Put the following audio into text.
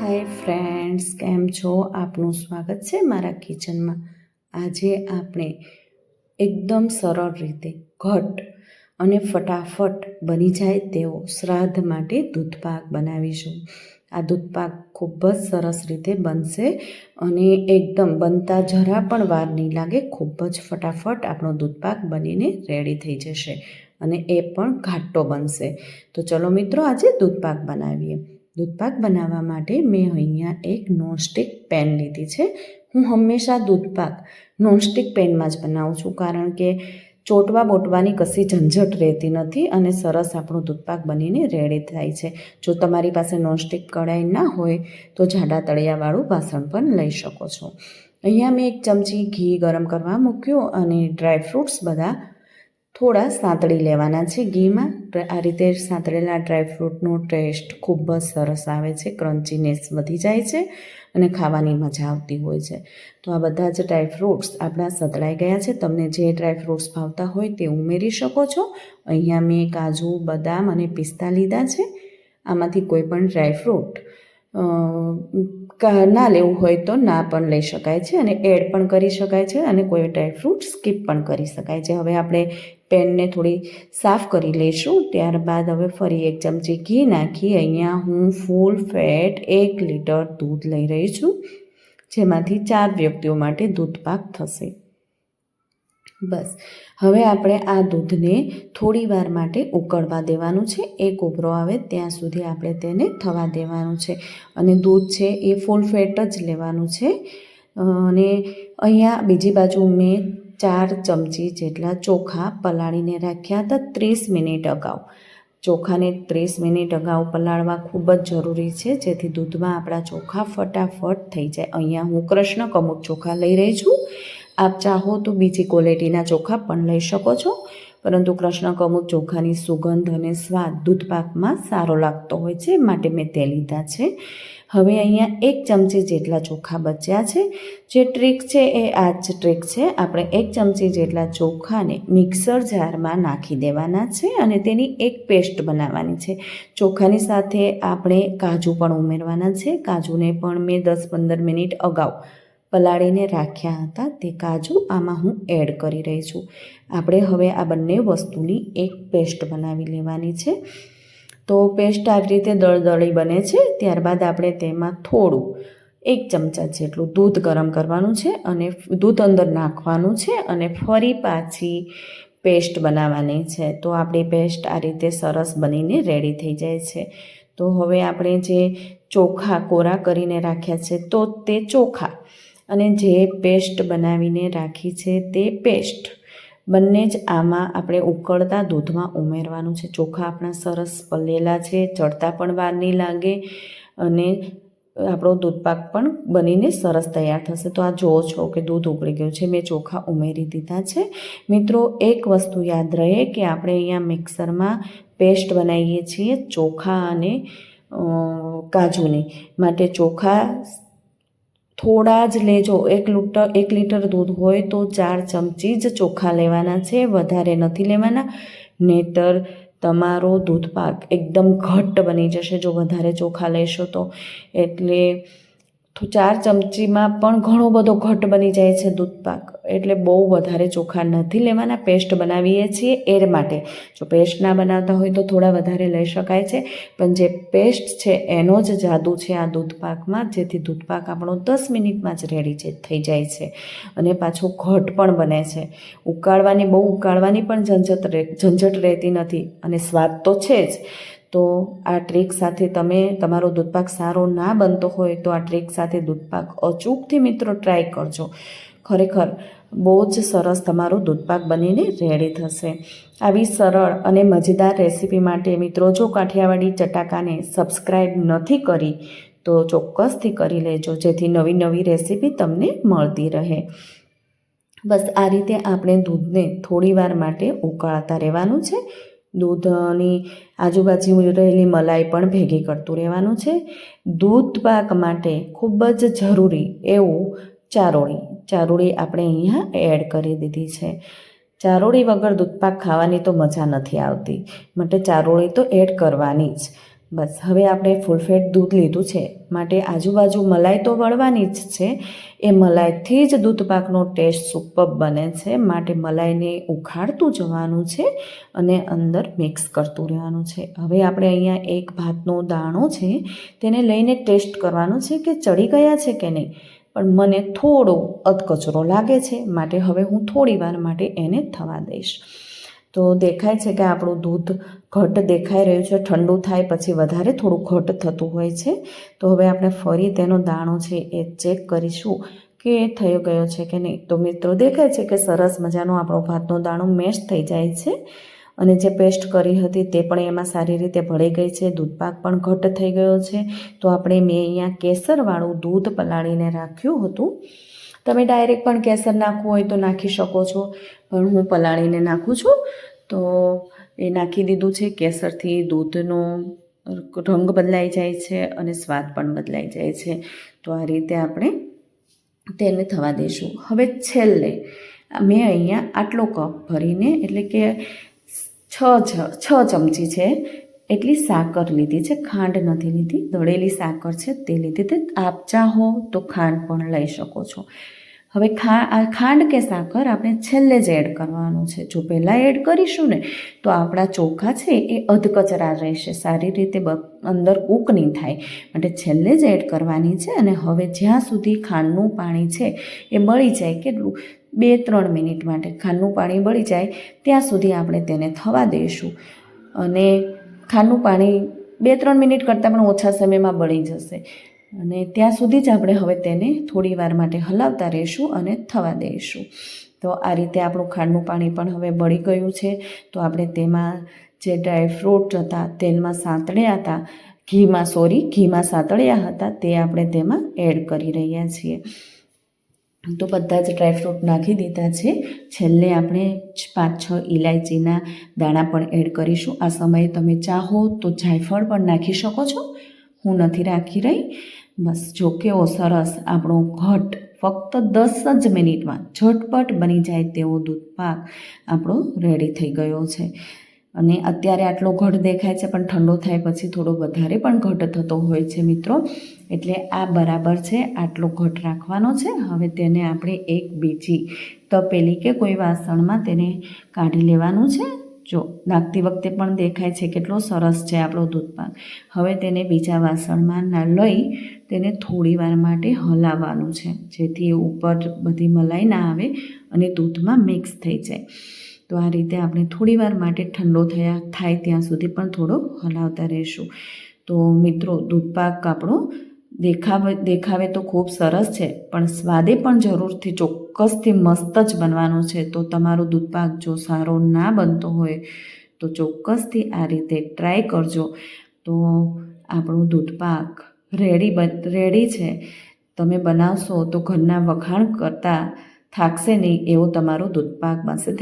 Hi friends કેમ છો? આપનું સ્વાગત છે મારા કિચનમાં. આજે આપણે એકદમ સરળ રીતે, ઘટ અને ફટાફટ બની જાય તેવો શ્રાદ્ધ માટે દૂધપાક બનાવીશું. આ દૂધપાક ખૂબ જ સરસ રીતે બનશે અને એકદમ બનતા જરા પણ વાર નહીં લાગે, ખૂબ જ ફટાફટ આપણો દૂધપાક બનીને રેડી થઈ જશે અને એ પણ ઘાટો બનશે. તો ચલો મિત્રો, આજે દૂધપાક બનાવીએ. દૂધપાક બનાવવા માટે મેં અહીંયા એક નોનસ્ટિક પેન લીધી છે. હું હંમેશા દૂધપાક નોનસ્ટિક પેનમાં જ બનાવું છું કારણ કે ચોટવા બોટવાની કશી ઝંઝટ રહેતી નથી અને સરસ આપણું દૂધપાક બનીને રેડી થાય છે. જો તમારી પાસે નોનસ્ટિક કઢાઈ ના હોય તો જાડા તળિયાવાળું વાસણ પણ લઈ શકો છો. અહીંયા મેં એક ચમચી ઘી ગરમ કરવા મૂક્યું અને ડ્રાયફ્રૂટ્સ બધા થોડા સાંતળી લેવાના છે ઘીમાં. આ રીતે સાંતળેલા ડ્રાયફ્રૂટનો ટેસ્ટ ખૂબ જ સરસ આવે છે, ક્રન્ચીનેસ વધી જાય છે અને ખાવાની મજા આવતી હોય છે. તો આ બધા જ ડ્રાયફ્રૂટ્સ આપણા સતળાઈ ગયા છે. તમને જે ડ્રાયફ્રૂટ્સ ભાવતા હોય તે ઉમેરી શકો છો. અહીંયા મેં કાજુ, બદામ અને પિસ્તા લીધા છે. આમાંથી કોઈ પણ ડ્રાયફ્રૂટ ના લેવું હોય તો ના પણ લઈ શકાય છે અને એડ પણ કરી શકાય છે અને કોઈ ડ્રાયફ્રૂટ સ્કીપ પણ કરી શકાય છે. હવે આપણે પેનને થોડી સાફ કરી લઈશું. ત્યારબાદ હવે ફરી એક ચમચી ઘી નાખી. અહીંયા હું ફૂલ ફેટ એક લીટર દૂધ લઈ રહી છું, જેમાંથી ચાર વ્યક્તિઓ માટે દૂધ પાક થશે. બસ. હવે આપણે આ દૂધને થોડી વાર માટે ઉકળવા દેવાનું છે. એક ઉભરો આવે ત્યાં સુધી આપણે તેને થવા દેવાનું છે. અને દૂધ છે એ ફૂલ ફેટ જ લેવાનું છે. અને અહીંયા બીજી બાજુ મેં ચાર ચમચી જેટલા ચોખા પલાળીને રાખ્યા હતા ત્રીસ મિનિટ અગાઉ. ચોખાને ત્રીસ મિનિટ અગાઉ પલાળવા ખૂબ જ જરૂરી છે, જેથી દૂધમાં આપણા ચોખા ફટાફટ થઈ જાય. અહીંયા હું કૃષ્ણ કમુક ચોખા લઈ રહી છું. આપ ચાહો તો બીજી ક્વોલિટીના ચોખા પણ લઈ શકો છો, પરંતુ કૃષ્ણ કમુક ચોખાની સુગંધ અને સ્વાદ દૂધપાકમાં સારો લાગતો હોય છે માટે મેં તે લીધા છે. હવે અહીંયા એક ચમચી જેટલા ચોખા બચ્યા છે. જે ટ્રીક છે એ આ જ ટ્રીક છે. આપણે એક ચમચી જેટલા ચોખાને મિક્સર જારમાં નાખી દેવાના છે અને તેની એક પેસ્ટ બનાવવાની છે. ચોખાની સાથે આપણે કાજુ પણ ઉમેરવાના છે. કાજુને પણ મેં દસ પંદર મિનિટ અગાઉ પલાળીને રાખ્યા હતા. તે કાજુ આમાં હું એડ કરી રહી છું. આપણે હવે આ બંને વસ્તુની એક પેસ્ટ બનાવી લેવાની છે. તો પેસ્ટ આવી રીતે દળદળી બને છે, ત્યારબાદ આપણે તેમાં થોડું, એક ચમચા જેટલું દૂધ ગરમ કરવાનું છે અને દૂધ અંદર નાખવાનું છે અને ફરી પાછી પેસ્ટ બનાવવાની છે. તો આપણી પેસ્ટ આ રીતે સરસ બનીને રેડી થઈ જાય છે. તો હવે આપણે જે ચોખા કોરા કરીને રાખ્યા છે, તો તે ચોખા અને જે પેસ્ટ બનાવીને રાખી છે તે પેસ્ટ. બંને જ આમાં આપણે ઉકળતા દૂધમાં ઉમેરવાનું છે. ચોખા આપણા સરસ પલેલા છે, ચડતા પણ વાર નહીં લાગે અને આપણો દૂધપાક પણ બનીને સરસ તૈયાર થશે. તો આ જુઓ છો કે દૂધ ઉકળી ગયું છે. મેં ચોખા ઉમેરી દીધા છે. મિત્રો, એક વસ્તુ યાદ રહે કે આપણે અહીંયા મિક્સરમાં પેસ્ટ બનાવીએ છીએ ચોખા અને કાજુની. માટે ચોખા થોડા જ લેજો. એક લીટર એક લીટર દૂધ હોય તો ચાર ચમચી જ ચોખા લેવાના છે. વધારે નથી લેવાના. નહીતર તમારો દૂધપાક એકદમ ઘટ્ટ બની જશે જો વધારે ચોખા લેશો તો. એટલે ચાર ચમચીમાં પણ ઘણો બધો ઘટ બની જાય છે દૂધપાક. એટલે બહુ વધારે ચોખા નથી લેવાના, પેસ્ટ બનાવીએ છીએ એર માટે. જો પેસ્ટ ના બનાવતા હોય તો થોડા વધારે લઈ શકાય છે, પણ જે પેસ્ટ છે એનો જ જાદુ છે આ દૂધપાકમાં, જેથી દૂધપાક આપણો દસ મિનિટમાં જ રેડી છે, થઈ જાય છે. અને પાછો ઘટ પણ બને છે. ઉકાળવાની, બહુ ઉકાળવાની પણ ઝંઝટ ઝંઝટ રહેતી નથી અને સ્વાદ તો છે જ. તો આ ટ્રીક સાથે તમે તમારો દૂધપાક સારો ના બનતો હોય તો આ ટ્રીક સાથે દૂધપાક અચૂકથી મિત્રો ટ્રાય કરજો. ખરેખર બહુ જ સરસ તમારું દૂધપાક બનીને રેડી થશે. આવી સરળ અને મજેદાર રેસીપી માટે મિત્રો જો કાઠિયાવાડી ચટાકાને સબસ્ક્રાઈબ નથી કરી, તો ચોક્કસથી કરી લેજો, જેથી નવી નવી રેસીપી તમને મળતી રહે. બસ આ રીતે આપણે દૂધને થોડી વાર માટે ઉકાળતા રહેવાનું છે. દૂધની આજુબાજુ રહેલી મલાઈ પણ ભેગી કરતું રહેવાનું છે. દૂધ પાક માટે ખૂબ જ જરૂરી એવું ચારોળી. ચારોળી આપણે અહીંયા એડ કરી દીધી છે. ચારોળી વગર દૂધપાક ખાવાની તો મજા નથી આવતી. માટે ચારોળી તો એડ કરવાની જ. બસ, હવે આપણે ફૂલફેટ દૂધ લીધું છે. માટે આજુબાજુ મલાઈ તો વળવાની જ છે. એ મલાઈથી જ દૂધ પાકનો ટેસ્ટ સુપર બને છે. માટે મલાઈને ઉખાડતું જવાનું છે અને અંદર મિક્સ કરતું રહેવાનું છે. હવે આપણે અહીંયા એક ભાતનો દાણો છે, તેને લઈને ટેસ્ટ કરવાનું છે કે ચડી ગયા છે કે નહીં. પણ મને થોડો અધકચરો લાગે છે. માટે હવે હું થોડી વાર માટે એને થવા દઈશ. તો દેખાય છે કે આપણું દૂધ ઘટ દેખાઈ રહ્યું છે, ઠંડુ થાય પછી વધારે થોડું ઘટ થતું હોય છે. તો હવે આપણે ફરી તેનો દાણો છે એ ચેક કરીશું કે થઈ ગયો છે કે નહીં. તો મિત્રો દેખાય છે કે સરસ મજાનો આપણો ભાતનો દાણો મેશ થઈ જાય છે અને જે પેસ્ટ કરી હતી તે પણ એમાં સારી રીતે ભળી ગઈ છે. દૂધપાક પણ ઘટ થઈ ગયો છે. તો આપણે મેં અહીંયા કેસરવાળું દૂધ પલાળીને રાખ્યું હતું. તમે ડાયરેક્ટ પણ કેસર નાખવું હોય તો નાખી શકો છો. પણ હું પલાળીને નાખું છું. તો એ નાખી દીધું છે. કેસરથી દૂધનો રંગ બદલાઈ જાય છે અને સ્વાદ પણ બદલાઈ જાય છે. તો આ રીતે આપણે તેને થવા દઈશું હવે છેલ્લે મેં અહીંયા આટલો કપ ભરીને, એટલે કે છ છ ચમચી છે એટલી સાકર લીધી છે, ખાંડ નથી લીધી, દળેલી સાકર છે તે લીધી તે આપ ચાહો તો ખાંડ પણ લઈ શકો છો. હવે ખા ખાંડ કે સાકર આપણે છેલ્લે જ એડ કરવાનું છે. જો પહેલાં એડ કરીશું ને, તો આપણા ચોખા છે એ અધકચરા રહેશે. સારી રીતે અંદર કૂક નહીં થાય. માટે છેલ્લે જ એડ કરવાની છે અને હવે જ્યાં સુધી ખાંડનું પાણી છે એ બળી જાય કેટલું બે ત્રણ મિનિટ માટે ખાંડનું પાણી બળી જાય, ત્યાં સુધી આપણે તેને થવા દઈશું અને ખાંડનું પાણી બે ત્રણ મિનિટ કરતાં પણ ઓછા સમયમાં બળી જશે. અને ત્યાં સુધી જ આપણે હવે તેને થોડી વાર માટે હલાવતા રહીશું અને થવા દઈશું. તો આ રીતે આપણું ખાંડનું પાણી પણ હવે બળી ગયું છે. તો આપણે તેમાં જે ડ્રાયફ્રૂટ હતા તેલમાં સાંતળ્યા હતા, ઘીમાં, સોરી, ઘીમાં સાંતળ્યા હતા, તે આપણે તેમાં એડ કરી રહ્યા છીએ. તો બધા જ ડ્રાયફ્રૂટ નાખી દીધા છે. છેલ્લે આપણે પાંચ છ ઇલાયચીના દાણા પણ એડ કરીશું. આ સમયે તમે ચાહો તો જાયફળ પણ નાખી શકો છો. હું નથી રાખી રહી. બસ જો કેવો સરસ આપણો ઘટ ફક્ત દસ જ મિનિટમાં ઝટપટ બની જાય તેવો દૂધ પાક આપણો રેડી થઈ ગયો છે. અને અત્યારે આટલો ઘટ દેખાય છે, પણ ઠંડો થાય પછી થોડો વધારે પણ ઘટ થતો હોય છે મિત્રો. એટલે આ બરાબર છે, આટલો ઘટ રાખવાનો છે. હવે તેને આપણે એક બીજી તપેલી કે કોઈ વાસણમાં તેને કાઢી લેવાનું છે. જો નાખતી વખતે પણ દેખાય છે કેટલો સરસ છે આપણો દૂધપાક. હવે તેને બીજા વાસણમાં ના લઈ તેને થોડી વાર માટે હલાવવાનું છે, જેથી ઉપર બધી મલાઈ ના આવે અને દૂધમાં મિક્સ થઈ જાય. તો આ રીતે આપણે થોડી વાર માટે ઠંડો થયા થાય ત્યાં સુધી પણ થોડો હલાવતા રહીશું. તો મિત્રો, દૂધપાક આપણો દેખાવે દેખાવે તો ખૂબ સરસ છે, પણ સ્વાદે પણ જરૂરથી ચોક્કસથી મસ્ત જ બનવાનો છે. તો તમારો દૂધપાક જો સારો ના બનતો હોય, તો ચોક્કસથી આ રીતે ટ્રાય કરજો. તો આપણું દૂધપાક રેડી રેડી છે. તમે બનાવશો તો ઘરના વખાણ કરતાં થાકશે નહીં એવો તમારો દૂધપાક બનશે.